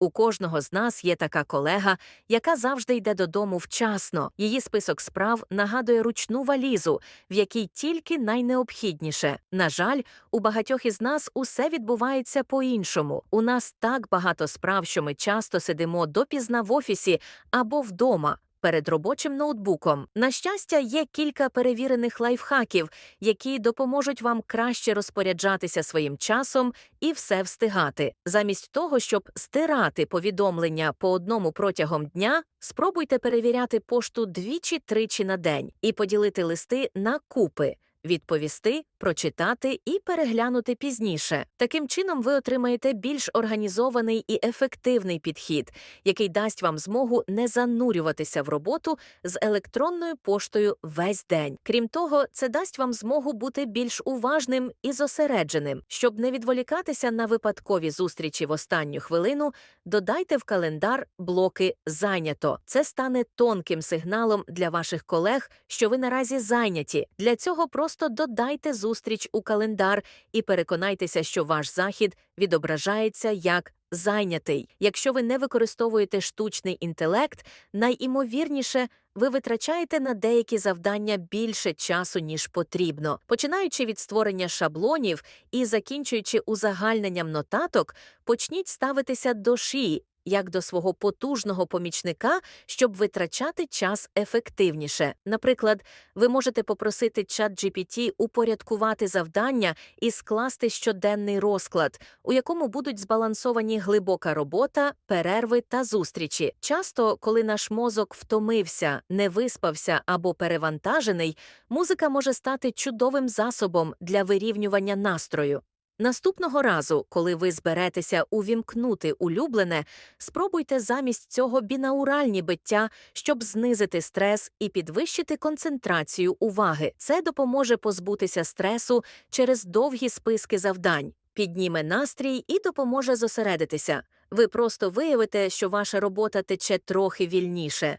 У кожного з нас є така колега, яка завжди йде додому вчасно. Її список справ нагадує ручну валізу, в якій тільки найнеобхідніше. На жаль, у багатьох із нас усе відбувається по-іншому. У нас так багато справ, що ми часто сидимо допізна в офісі або вдома. Перед робочим ноутбуком. На щастя, є кілька перевірених лайфхаків, які допоможуть вам краще розпоряджатися своїм часом і все встигати. Замість того, щоб стирати повідомлення по одному протягом дня, спробуйте перевіряти пошту двічі-тричі на день і поділити листи на купи. Відповісти, прочитати і переглянути пізніше. Таким чином, ви отримаєте більш організований і ефективний підхід, який дасть вам змогу не занурюватися в роботу з електронною поштою весь день. Крім того, це дасть вам змогу бути більш уважним і зосередженим. Щоб не відволікатися на випадкові зустрічі в останню хвилину, додайте в календар блоки зайнято. Це стане тонким сигналом для ваших колег, що ви наразі зайняті. Для цього просто додайте зустріч у календар і переконайтеся, що ваш захід відображається як зайнятий. Якщо ви не використовуєте штучний інтелект, найімовірніше ви витрачаєте на деякі завдання більше часу, ніж потрібно. Починаючи від створення шаблонів і закінчуючи узагальненням нотаток, почніть ставитися до шиї як до свого потужного помічника, щоб витрачати час ефективніше. Наприклад, ви можете попросити чат GPT упорядкувати завдання і скласти щоденний розклад, у якому будуть збалансовані глибока робота, перерви та зустрічі. Часто, коли наш мозок втомився, не виспався або перевантажений, музика може стати чудовим засобом для вирівнювання настрою. Наступного разу, коли ви зберетеся увімкнути улюблене, спробуйте замість цього бінауральні биття, щоб знизити стрес і підвищити концентрацію уваги. Це допоможе позбутися стресу через довгі списки завдань, підніме настрій і допоможе зосередитися. Ви просто виявите, що ваша робота тече трохи вільніше.